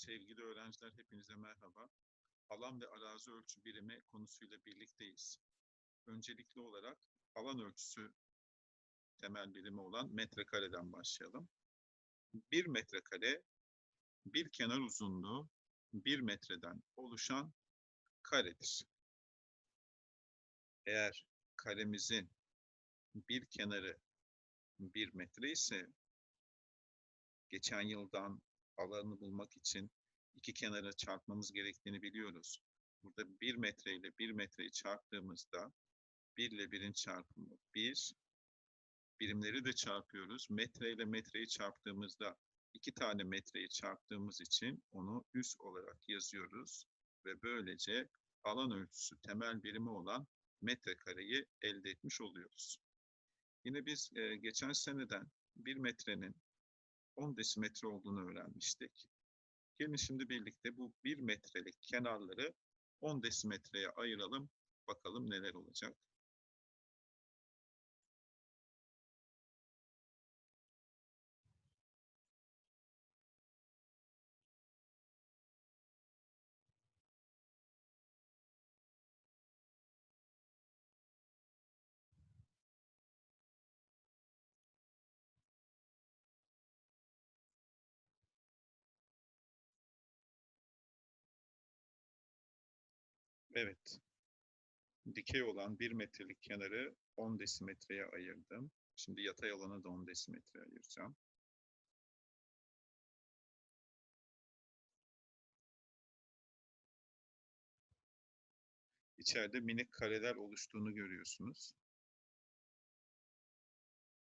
Sevgili öğrenciler hepinize merhaba. Alan ve arazi ölçü birimi konusuyla birlikteyiz. Öncelikli olarak alan ölçüsü temel birimi olan metrekareden başlayalım. Bir metrekare bir kenar uzunluğu bir metreden oluşan karedir. Eğer karemizin bir kenarı bir metre ise geçen yıldan alanını bulmak için iki kenara çarpmamız gerektiğini biliyoruz. Burada bir metre ile bir metreyi çarptığımızda bir ile birin çarpımı bir. Birimleri de çarpıyoruz. Metre ile metreyi çarptığımızda iki tane metreyi çarptığımız için onu üs olarak yazıyoruz. Ve böylece alan ölçüsü temel birimi olan metrekareyi elde etmiş oluyoruz. Yine biz e, geçen seneden bir metrenin 10 desimetre olduğunu öğrenmiştik. Gelin şimdi birlikte bu 1 metrelik kenarları 10 desimetreye ayıralım. Bakalım neler olacak. Evet. Dikey olan 1 metrelik kenarı 10 desimetreye ayırdım. Şimdi yatay alanı da 10 desimetreye ayıracağım. İçeride minik kareler oluştuğunu görüyorsunuz.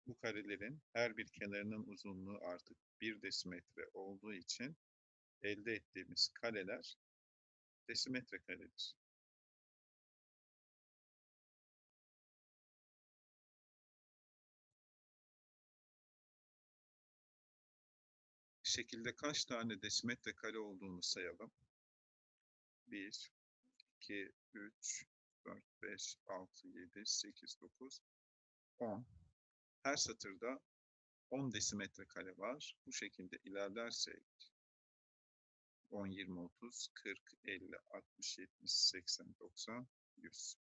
Bu karelerin her bir kenarının uzunluğu artık 1 desimetre olduğu için elde ettiğimiz kareler desimetre karedir. Şekilde kaç tane desimetre kare olduğunu sayalım. 1, 2, 3, 4, 5, 6, 7, 8, 9, 10. Her satırda 10 desimetre kare var. Bu şekilde ilerlersek 10, 20, 30, 40, 50, 60, 70, 80, 90, 100.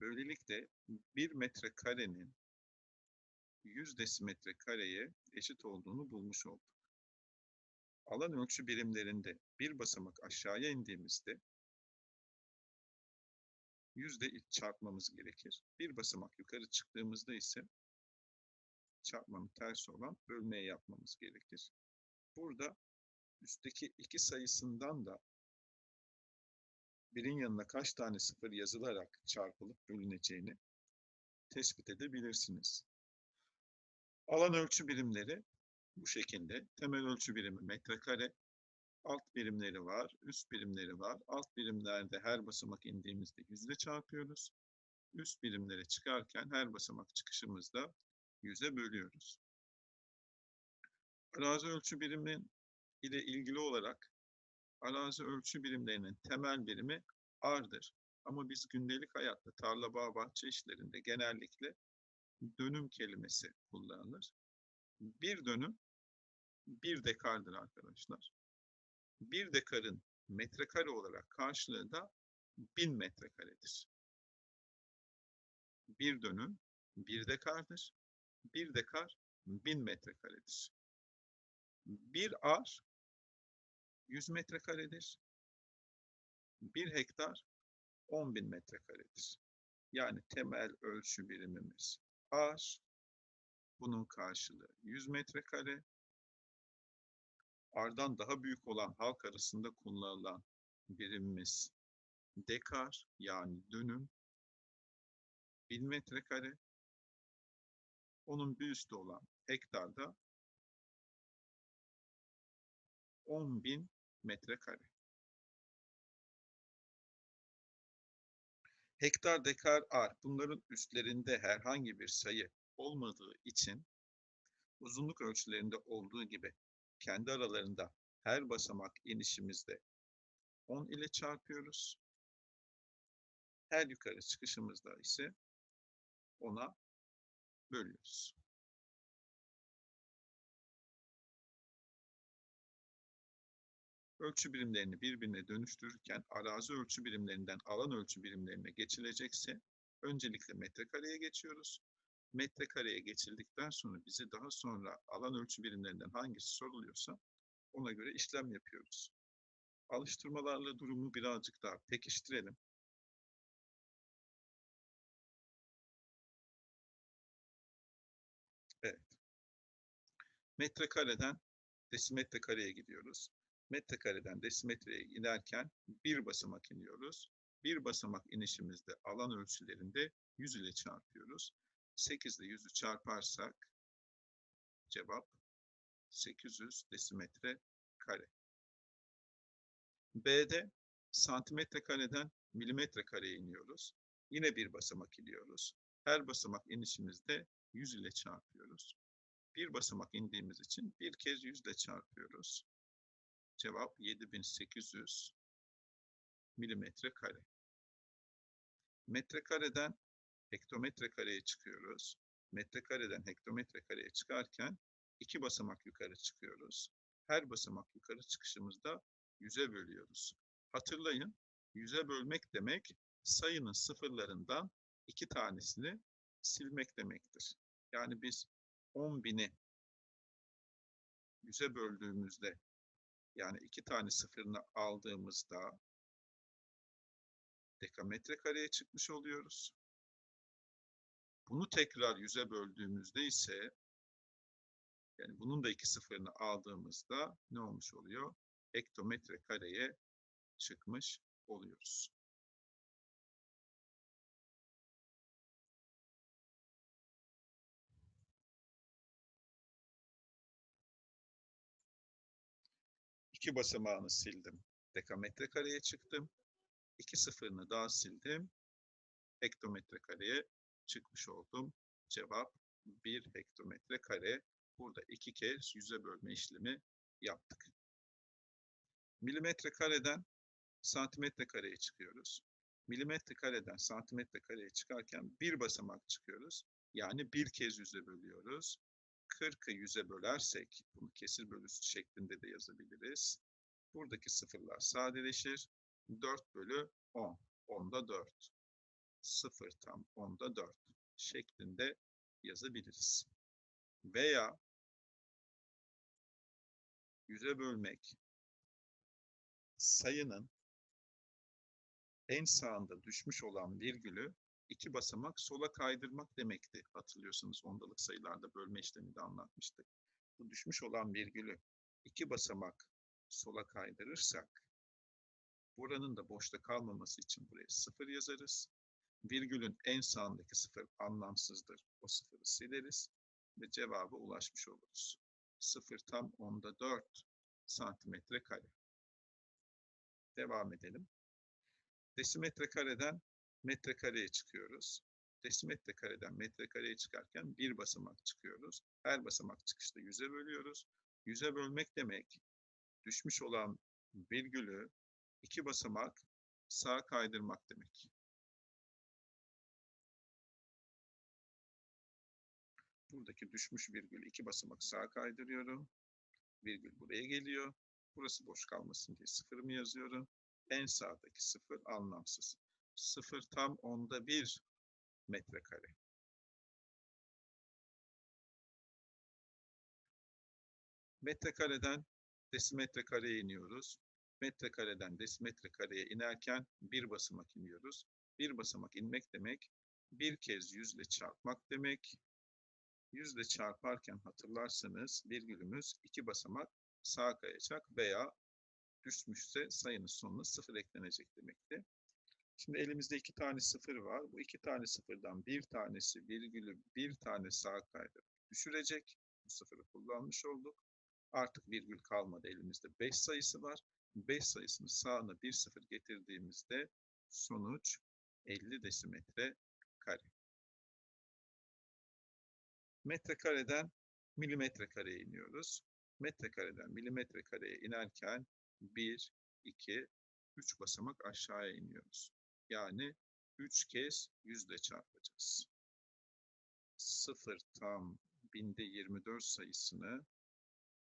Böylelikle 1 metre karenin 100 desimetre kareye eşit olduğunu bulmuş olduk. Alan ölçü birimlerinde bir basamak aşağıya indiğimizde yüzde çarpmamız gerekir. Bir basamak yukarı çıktığımızda ise çarpmanın tersi olan bölmeye yapmamız gerekir. Burada üstteki iki sayısından da birin yanına kaç tane sıfır yazılarak çarpılıp bölüneceğini tespit edebilirsiniz. Alan ölçü birimleri bu şekilde. Temel ölçü birimi metrekare. Alt birimleri var, üst birimleri var. Alt birimlerde her basamak indiğimizde yüzle çarpıyoruz. Üst birimlere çıkarken her basamak çıkışımızda yüze bölüyoruz. Arazi ölçü birimi ile ilgili olarak arazi ölçü birimlerinin temel birimi ardır. Ama biz gündelik hayatta tarla, bağ, bahçe işlerinde genellikle dönüm kelimesi kullanılır. Bir dönüm bir dekardır arkadaşlar. Bir dekarın metrekare olarak karşılığı da bin metrekaredir. Bir dönüm bir dekardır. Bir dekar bin metrekaredir. Bir ar yüz metrekaredir. Bir hektar on bin metrekaredir. Yani temel ölçü birimimiz ar. Bunun karşılığı 100 metrekare. Ardan daha büyük olan halk arasında kullanılan birimimiz dekar yani dönüm 1000 metrekare. Onun bir üstü olan hektarda 10.000 metrekare. Hektar, dekar, ar bunların üstlerinde herhangi bir sayı olmadığı için uzunluk ölçülerinde olduğu gibi kendi aralarında her basamak inişimizde 10 ile çarpıyoruz. Her yukarı çıkışımızda ise ona bölüyoruz. Ölçü birimlerini birbirine dönüştürürken arazi ölçü birimlerinden alan ölçü birimlerine geçilecekse öncelikle metrekareye geçiyoruz. Metrekareye geçildikten sonra bize daha sonra alan ölçü birimlerinden hangisi soruluyorsa ona göre işlem yapıyoruz. Alıştırmalarla durumu birazcık daha pekiştirelim. Evet. Metrekareden desimetre kareye gidiyoruz. Metrekareden desimetreye inerken bir basamak iniyoruz. Bir basamak inişimizde alan ölçülerinde 100 ile çarpıyoruz. 8 ile 100'ü çarparsak cevap 800 desimetre kare. B'de santimetre kareden milimetre kareye iniyoruz. Yine bir basamak iniyoruz. Her basamak inişimizde 100 ile çarpıyoruz. Bir basamak indiğimiz için bir kez 100 ile çarpıyoruz. Cevap 7800 milimetre kare. Metrekareden hektometre kareye çıkıyoruz. Metrekareden hektometre kareye çıkarken iki basamak yukarı çıkıyoruz. Her basamak yukarı çıkışımızda yüze bölüyoruz. Hatırlayın, yüze bölmek demek sayının sıfırlarından iki tanesini silmek demektir. Yani biz 10 bini yüze böldüğümüzde yani iki tane sıfırını aldığımızda dekametre kareye çıkmış oluyoruz. Bunu tekrar yüze böldüğümüzde ise yani bunun da iki sıfırını aldığımızda ne olmuş oluyor? Hektometre kareye çıkmış oluyoruz. İki basamağını sildim. Dekametre kareye çıktım. İki sıfırını daha sildim. Hektometre kareye çıkmış oldum. Cevap 1 hektometre kare. Burada iki kez yüze bölme işlemi yaptık. Milimetre kareden santimetre kareye çıkıyoruz. Milimetre kareden santimetre kareye çıkarken bir basamak çıkıyoruz. Yani bir kez yüze bölüyoruz. 40'ı yüze bölersek, bunu kesir bölüsü şeklinde de yazabiliriz. Buradaki sıfırlar sadeleşir. 4 bölü 10. 10'da 4. 0 tam 10'da 4 şeklinde yazabiliriz. Veya yüze bölmek sayının en sağında düşmüş olan virgülü iki basamak sola kaydırmak demekti. Hatırlıyorsanız ondalık sayılarda bölme işlemi de anlatmıştık. Bu düşmüş olan virgülü iki basamak sola kaydırırsak buranın da boşta kalmaması için buraya sıfır yazarız. Virgülün en sağındaki sıfır anlamsızdır. O sıfırı sileriz ve cevaba ulaşmış oluruz. Sıfır tam onda dört santimetre kare. Devam edelim. Desimetre kareden metrekareye çıkıyoruz. Desimetre kareden metrekareye çıkarken bir basamak çıkıyoruz. Her basamak çıkışta yüze bölüyoruz. Yüze bölmek demek düşmüş olan virgülü iki basamak sağa kaydırmak demek. Buradaki düşmüş virgül iki basamak sağa kaydırıyorum. Virgül buraya geliyor. Burası boş kalmasın diye sıfırımı yazıyorum. En sağdaki sıfır anlamsız. Sıfır tam onda bir metrekare. Metrekareden desimetre kareye iniyoruz. Metrekareden desimetre kareye inerken bir basamak iniyoruz. Bir basamak inmek demek bir kez yüzle çarpmak demek. Yüzle çarparken hatırlarsanız virgülümüz iki basamak sağa kayacak veya düşmüşse sayının sonuna sıfır eklenecek demekti. Şimdi elimizde iki tane sıfır var. Bu iki tane sıfırdan bir tanesi virgülü bir tane sağa kaydırıp düşürecek. Bu sıfırı kullanmış olduk. Artık virgül kalmadı elimizde. 5 sayısı var. 5 sayısını sağına bir sıfır getirdiğimizde sonuç 50 desimetre kare. Metrekareden milimetre kareye iniyoruz. Metrekareden milimetre kareye inerken 1, 2, 3 basamak aşağıya iniyoruz. Yani 3 kez yüzle çarpacağız. 0 tam binde 24 sayısını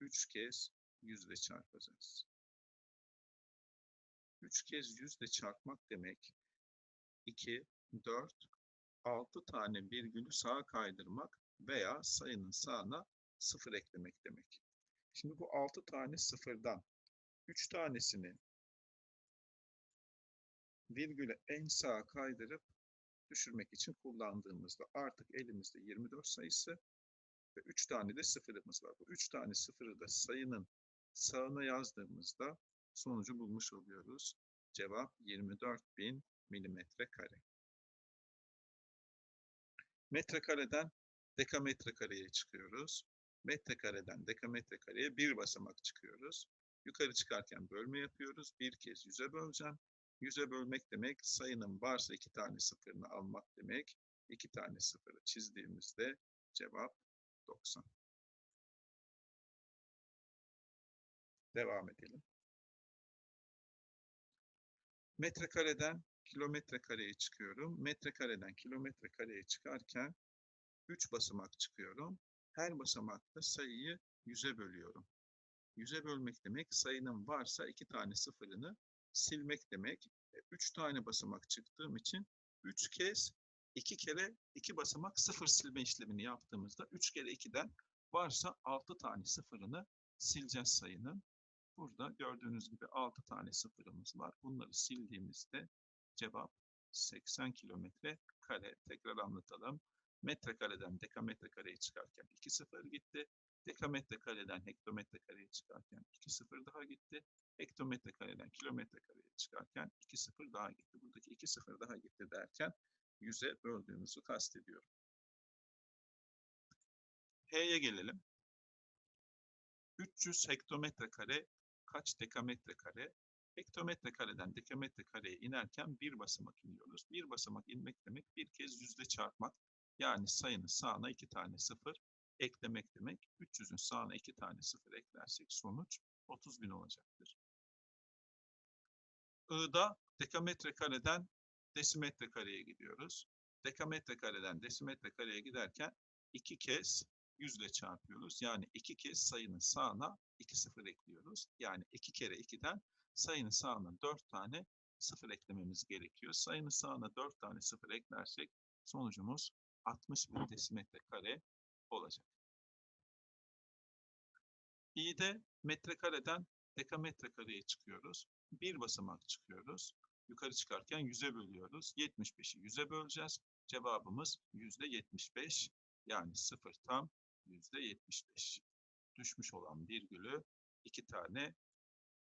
3 kez yüzle çarpacağız. 3 kez yüzle çarpmak demek 2, 4, 6 tane virgülü sağa kaydırmak veya sayının sağına 0 eklemek demek. Şimdi bu 6 tane sıfırdan 3 tanesini virgüle en sağa kaydırıp düşürmek için kullandığımızda artık elimizde 24 sayısı ve 3 tane de sıfırımız var. Bu 3 tane sıfırı da sayının sağına yazdığımızda sonucu bulmuş oluyoruz. Cevap 24.000 milimetre kare. Metrekareden dekametre kareye çıkıyoruz. Metrekareden dekametre kareye bir basamak çıkıyoruz. Yukarı çıkarken bölme yapıyoruz. Bir kez yüze böleceğim. Yüze bölmek demek sayının varsa iki tane sıfırını almak demek. İki tane sıfırı çizdiğimizde cevap 90. Devam edelim. Metrekareden kilometre kareye çıkıyorum. Metrekareden kilometre kareye çıkarken 3 basamak çıkıyorum. Her basamakta sayıyı 100'e bölüyorum. 100'e bölmek demek sayının varsa iki tane sıfırını silmek demek. 3 tane basamak çıktığım için 3 kez 2 kere 2 basamak sıfır silme işlemini yaptığımızda 3 kere 2'den varsa 6 tane sıfırını sileceğiz sayının. Burada gördüğünüz gibi 6 tane sıfırımız var. Bunları sildiğimizde cevap 80 kilometre kare. Tekrar anlatalım. Metrekareden dekametre kareye çıkarken 2 sıfır gitti. Dekametre kareden hektometre kareye çıkarken 2 sıfır daha gitti. Hektometre kareden kilometre kareye çıkarken 2 sıfır daha gitti. Buradaki 2 sıfır daha gitti derken 100'e böldüğümüzü kastediyorum. H'ye gelelim. 300 hektometre kare kaç dekametre kare? Hektometre kareden dekametre kareye inerken bir basamak iniyoruz. Bir basamak inmek demek bir kez yüzde çarpmak. Yani sayının sağına iki tane sıfır eklemek demek. 300'ün sağına iki tane sıfır eklersek sonuç 30 bin olacaktır. I'da dekametre kareden desimetre kareye gidiyoruz. Dekametre kareden desimetre kareye giderken iki kez yüzle çarpıyoruz. Yani iki kez sayının sağına iki sıfır ekliyoruz. Yani iki kere 2'den sayının sağına dört tane sıfır eklememiz gerekiyor. Sayının sağına dört tane sıfır eklersek sonucumuz 60 bin desimetre kare olacak. İ'de metrekareden dekametre kareye çıkıyoruz. Bir basamak çıkıyoruz. Yukarı çıkarken 100'e bölüyoruz. 75'i 100'e böleceğiz. Cevabımız %75 yani 0 tam %75. Düşmüş olan virgülü iki tane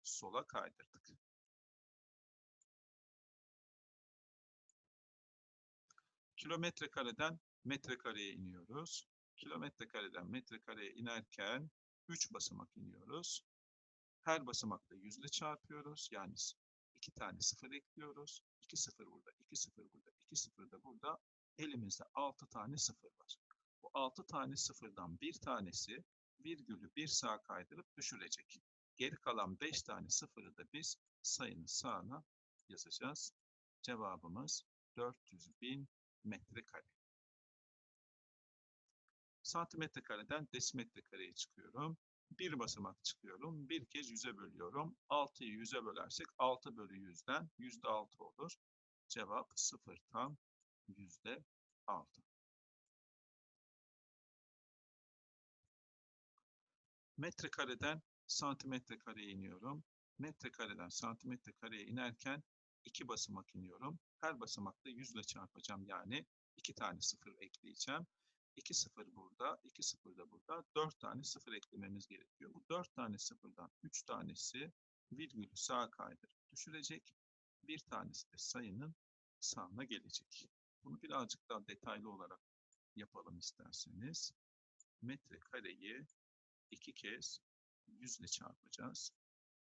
sola kaydırdık. Kilometre kareden metrekareye iniyoruz. Kilometre kareden metrekareye inerken 3 basamak iniyoruz. Her basamakta yüzle çarpıyoruz. Yani iki tane sıfır ekliyoruz. 2 sıfır burada, 2 sıfır burada, 2 sıfır da burada. Elimizde 6 tane sıfır var. Bu 6 tane sıfırdan bir tanesi virgülü bir sağa kaydırıp düşürecek. Geri kalan 5 tane sıfırı da biz sayının sağına yazacağız. Cevabımız 400 bin metrekare. Santimetre kareden desimetre kareye çıkıyorum. Bir basamak çıkıyorum. Bir kez yüze bölüyorum. 6'yı yüze bölersek 6 bölü 100'den yüzde 6 olur. Cevap 0 tam yüzde 6. Metrekareden santimetre kareye iniyorum. Metrekareden santimetre kareye inerken iki basamak iniyorum. Her basamakta yüzle çarpacağım yani iki tane sıfır ekleyeceğim. 2 sıfır burada, 2 sıfır da burada. 4 tane sıfır eklememiz gerekiyor. Bu 4 tane sıfırdan 3 tanesi virgülü sağa kaydırıp düşürecek. Bir tanesi de sayının sağına gelecek. Bunu birazcık daha detaylı olarak yapalım isterseniz. Metre kareyi iki kez yüzle çarpacağız.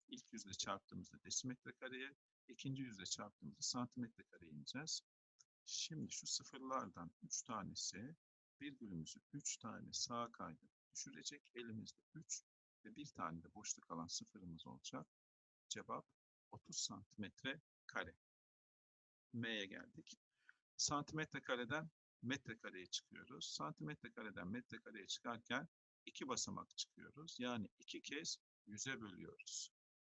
İlk yüzle çarptığımızda desimetre kareye, ikinci yüzle çarptığımızda santimetre kareye ineceğiz. Şimdi şu sıfırlardan 3 tanesi virgülümüzü 3 tane sağa kaydırıp düşürecek. Elimizde 3 ve bir tane de boşta kalan sıfırımız olacak. Cevap 30 santimetre kare. M'ye geldik. Santimetre kareden metre kareye çıkıyoruz. Santimetre kareden metre kareye çıkarken iki basamak çıkıyoruz. Yani iki kez yüze bölüyoruz.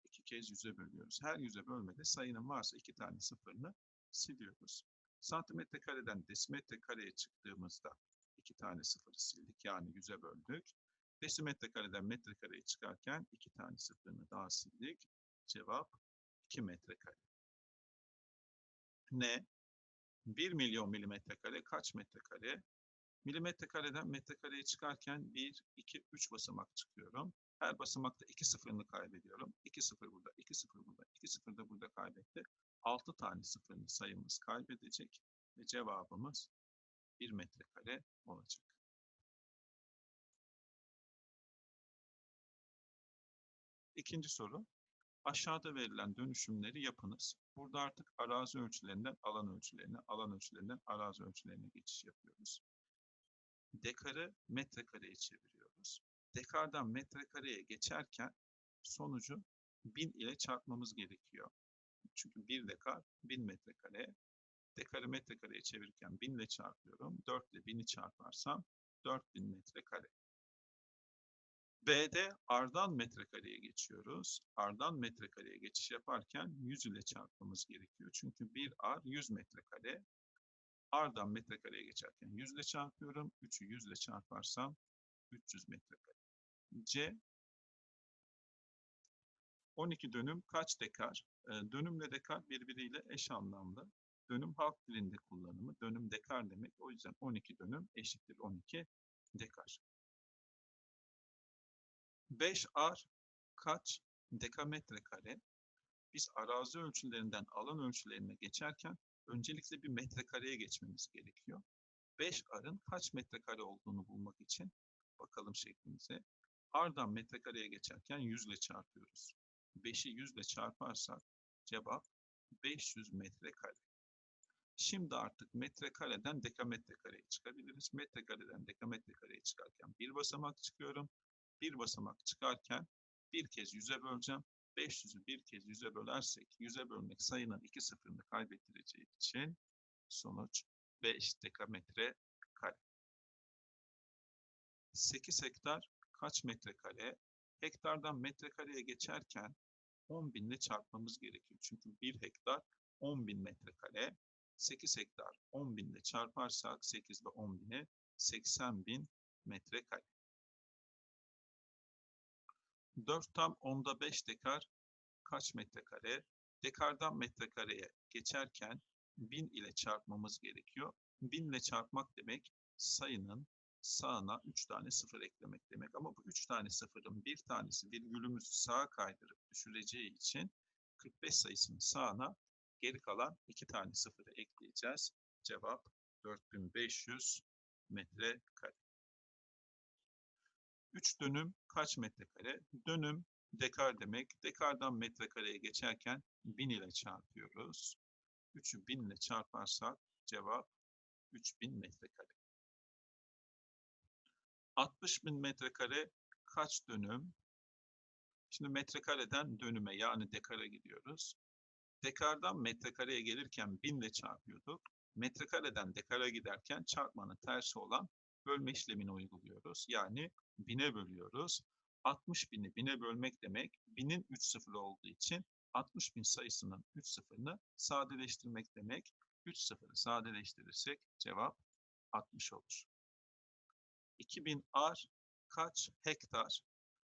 İki kez yüze bölüyoruz. Her yüze bölmede sayının varsa iki tane sıfırını siliyoruz. Santimetre kareden desimetre kareye çıktığımızda iki tane sıfırı sildik. Yani yüze böldük. Desimetre kareden metre kareye çıkarken iki tane sıfırını daha sildik. Cevap 2 metrekare. Ne? 1 milyon milimetre kare kaç metrekare? Milimetre kareden metrekareye çıkarken 1, 2, 3 basamak çıkıyorum. Her basamakta 2 sıfırını kaybediyorum. 2 sıfır burada, 2 sıfır burada, 2 sıfır da burada kaybetti. 6 tane sıfırını sayımız kaybedecek ve cevabımız 1 metrekare olacak. İkinci soru. Aşağıda verilen dönüşümleri yapınız. Burada artık arazi ölçülerinden alan ölçülerine, alan ölçülerinden arazi ölçülerine geçiş yapıyoruz. Dekarı metrekareye çeviriyoruz. Dekardan metrekareye geçerken sonucu 1000 ile çarpmamız gerekiyor. Çünkü 1 dekar 1000 metrekare. Dekarı metrekareye çevirirken 1000 ile çarpıyorum. 4 ile 1000'i çarparsam 4000 metrekare. B'de Ardan metrekareye geçiyoruz. Ardan metrekareye geçiş yaparken 100 ile çarpmamız gerekiyor. Çünkü 1 ar 100 metrekare. Ardan metrekareye geçerken 100 ile çarpıyorum. 3'ü 100 ile çarparsam 300 metrekare. C 12 dönüm kaç dekar? Ee, dönümle dekar birbiriyle eş anlamlı. Dönüm halk dilinde kullanımı. Dönüm dekar demek. O yüzden 12 dönüm eşittir 12 dekar. 5 ar kaç dekametre kare? Biz arazi ölçülerinden alan ölçülerine geçerken öncelikle bir metrekareye geçmemiz gerekiyor. 5 arın kaç metrekare olduğunu bulmak için bakalım şeklimize. Ardan metrekareye geçerken 100 ile çarpıyoruz. 5'i 100 ile çarparsak cevap 500 metrekare. Şimdi artık metrekareden dekametrekareye çıkabiliriz. Metrekareden dekametrekareye çıkarken bir basamak çıkıyorum. Bir basamak çıkarken bir kez 100'e böleceğim. 500'ü bir kez 100'e bölersek 100'e bölmek sayının iki sıfırını kaybettireceği için sonuç 5 dekametre kare. 8 hektar kaç metrekare? Hektardan metrekareye geçerken 10 binle çarpmamız gerekiyor. Çünkü 1 hektar 10 bin metrekare. 8 hektar 10 binle çarparsak 8 ve 10 bine 80 bin metrekare. 4 tam onda 5 dekar kaç metrekare? Dekardan metrekareye geçerken 1000 ile çarpmamız gerekiyor. 1000 ile çarpmak demek sayının sağına 3 tane sıfır eklemek demek. Ama bu 3 tane sıfırın bir tanesi virgülümüzü sağa kaydırıp düşüreceği için 45 sayısının sağına geri kalan 2 tane sıfırı ekleyeceğiz. Cevap 4500 metrekare. 3 dönüm kaç metrekare? Dönüm dekar demek. Dekardan metrekareye geçerken 1000 ile çarpıyoruz. 3'ü 1000 ile çarparsak cevap 3000 metrekare. 60 bin metrekare kaç dönüm? Şimdi metrekareden dönüme yani dekara gidiyoruz. Dekardan metrekareye gelirken 1000 ile çarpıyorduk. Metrekareden dekara giderken çarpmanın tersi olan bölme işlemini uyguluyoruz. Yani 1000'e bölüyoruz. 60 bini 1000'e bölmek demek 1000'in 3 sıfırı olduğu için 60 bin sayısının 3 sıfırını sadeleştirmek demek. 3 sıfırı sadeleştirirsek cevap 60 olur. 2000 ar kaç hektar?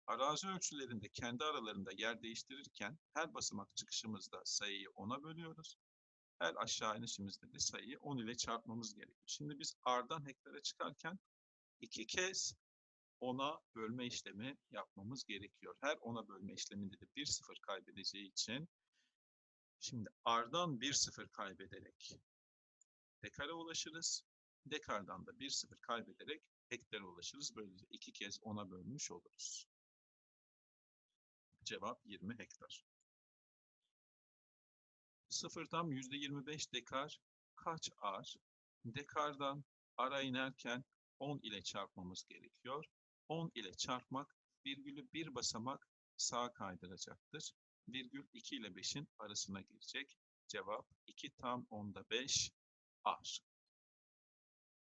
Arazi ölçülerinde kendi aralarında yer değiştirirken her basamak çıkışımızda sayıyı 10'a bölüyoruz. Her aşağı inişimizde de sayıyı 10 ile çarpmamız gerekiyor. Şimdi biz ardan hektara çıkarken iki kez 10'a bölme işlemi yapmamız gerekiyor. Her 10'a bölme işleminde de 1 sıfır kaybedeceği için şimdi ardan 1 sıfır kaybederek dekara ulaşırız. Dekardan da 1 sıfır kaybederek hektara ulaşırız. Böylece iki kez 10'a bölmüş oluruz. Cevap 20 hektar. Sıfırdan %25 dekar kaç ar? Dekardan ara inerken 10 ile çarpmamız gerekiyor. 10 ile çarpmak virgülü bir basamak sağa kaydıracaktır. Virgül 2 ile 5'in arasına girecek. Cevap 2 tam onda 5 ar.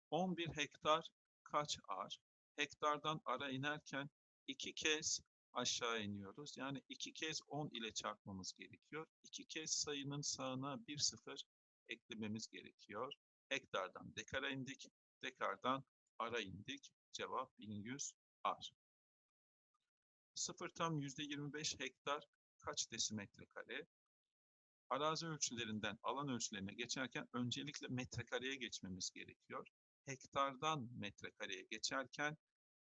11 hektar kaç ar? Hektardan ara inerken iki kez aşağı iniyoruz. Yani iki kez 10 ile çarpmamız gerekiyor. İki kez sayının sağına bir sıfır eklememiz gerekiyor. Hektardan dekara indik. Dekardan ara indik. Cevap 1100 ar. Sıfır tam %25 hektar kaç desimetre kare? Arazi ölçülerinden alan ölçülerine geçerken öncelikle metrekareye geçmemiz gerekiyor. Hektardan metrekareye geçerken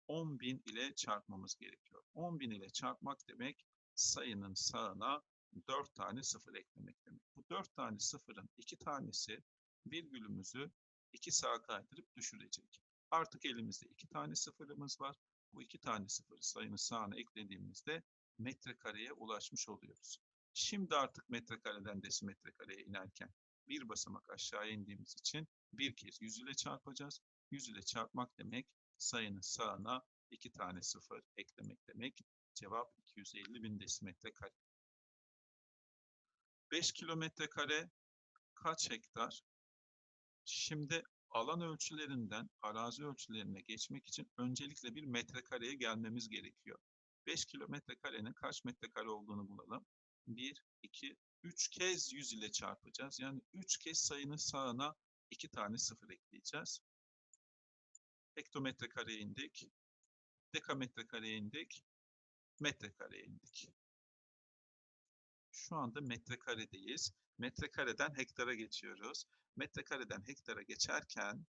10.000 ile çarpmamız gerekiyor. 10.000 ile çarpmak demek sayının sağına 4 tane sıfır eklemek demek. Bu 4 tane sıfırın 2 tanesi virgülümüzü 2 sağa kaydırıp düşürecek. Artık elimizde 2 tane sıfırımız var. Bu 2 tane sıfırı sayının sağına eklediğimizde metrekareye ulaşmış oluyoruz. Şimdi artık metrekareden desimetrekareye inerken bir basamak aşağıya indiğimiz için bir kez 100 ile çarpacağız. 100 ile çarpmak demek sayının sağına iki tane sıfır eklemek demek. Cevap 250 bin desimetre kare. 5 kilometre kare kaç hektar? Şimdi alan ölçülerinden arazi ölçülerine geçmek için öncelikle bir metrekareye gelmemiz gerekiyor. 5 kilometre karenin kaç metrekare olduğunu bulalım. 1, 2, 3 kez 100 ile çarpacağız. Yani 3 kez sayının sağına 2 tane sıfır ekleyeceğiz. Hektometre kareye indik. Dekametre kareye indik. Metrekareye indik. Şu anda metrekaredeyiz. Metrekareden hektara geçiyoruz. Metrekareden hektara geçerken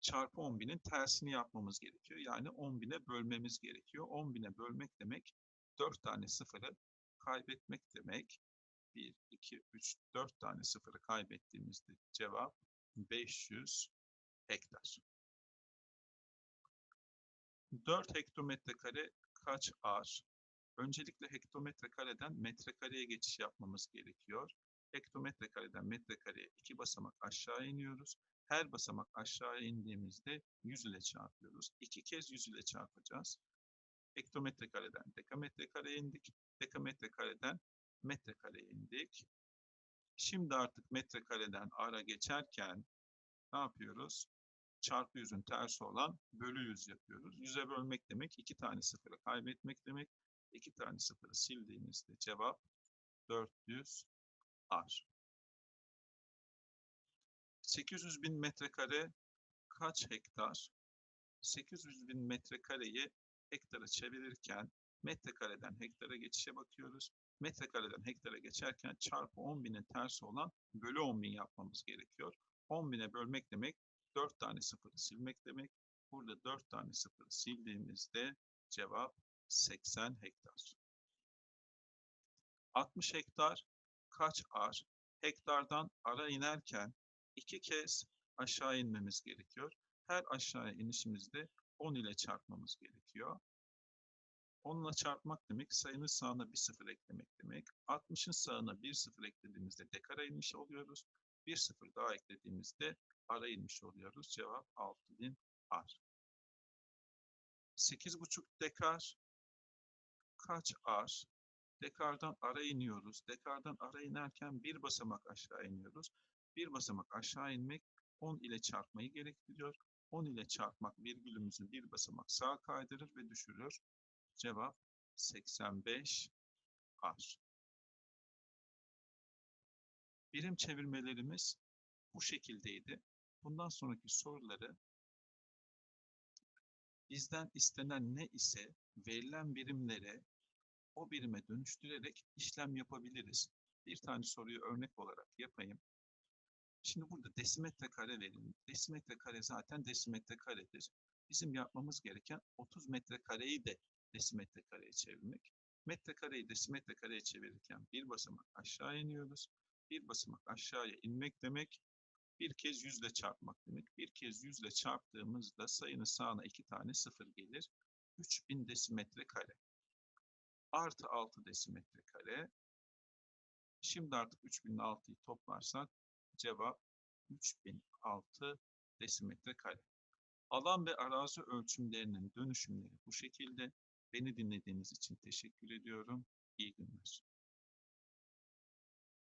çarpı 10 binin tersini yapmamız gerekiyor. Yani 10 bine bölmemiz gerekiyor. 10 bine bölmek demek 4 tane sıfırı kaybetmek demek. 1, 2, 3, 4 tane sıfırı kaybettiğimizde cevap 500 hektar. 4 hektometre kare kaç ar? Öncelikle hektometre kareden metrekareye geçiş yapmamız gerekiyor. Hektometre kareden metrekareye iki basamak aşağı iniyoruz. Her basamak aşağı indiğimizde 100 ile çarpıyoruz. İki kez 100 ile çarpacağız. Hektometre kareden dekametre kareye indik. Dekametre kareden metrekareye indik. Şimdi artık metrekareden ara geçerken ne yapıyoruz? Çarpı yüzün tersi olan bölü yüz yapıyoruz. Yüze bölmek demek iki tane sıfırı kaybetmek demek. İki tane sıfırı sildiğimizde cevap 400 ar. 800 bin metrekare kaç hektar? 800 bin metrekareyi hektara çevirirken metrekareden hektara geçişe bakıyoruz. Metrekareden hektara geçerken çarpı 10 binin tersi olan bölü 10 bin yapmamız gerekiyor. 10 bine bölmek demek 4 tane sıfırı silmek demek. Burada 4 tane sıfırı sildiğimizde cevap 80 hektar. 60 hektar kaç ar? Hektardan ara inerken iki kez aşağı inmemiz gerekiyor. Her aşağıya inişimizde 10 ile çarpmamız gerekiyor. 10 ile çarpmak demek sayının sağına bir sıfır eklemek demek. 60'ın sağına bir sıfır eklediğimizde dekara inmiş oluyoruz. Bir sıfır daha eklediğimizde ara inmiş oluyoruz. Cevap 6000 ar. 8,5 dekar kaç ar? Dekardan ara iniyoruz. Dekardan ara inerken bir basamak aşağı iniyoruz. Bir basamak aşağı inmek 10 ile çarpmayı gerektiriyor. 10 ile çarpmak virgülümüzü bir basamak sağa kaydırır ve düşürür. Cevap 85 ar. Birim çevirmelerimiz bu şekildeydi. Bundan sonraki soruları bizden istenen ne ise verilen birimlere o birime dönüştürerek işlem yapabiliriz. Bir tane soruyu örnek olarak yapayım. Şimdi burada desimetre kare verilmiş. Desimetre kare zaten desimetre karedir. Bizim yapmamız gereken 30 metre kareyi de desimetre kareye çevirmek. Metre kareyi desimetre kareye çevirirken bir basamak aşağı iniyoruz. Bir basamak aşağıya inmek demek bir kez yüzle çarpmak demek. Bir kez yüzle çarptığımızda sayının sağına iki tane sıfır gelir. 3000 desimetre kare. Artı 6 desimetre kare. Şimdi artık 3000 6'yı toplarsak cevap 3006 desimetre kare. Alan ve arazi ölçümlerinin dönüşümleri bu şekilde. Beni dinlediğiniz için teşekkür ediyorum. İyi günler.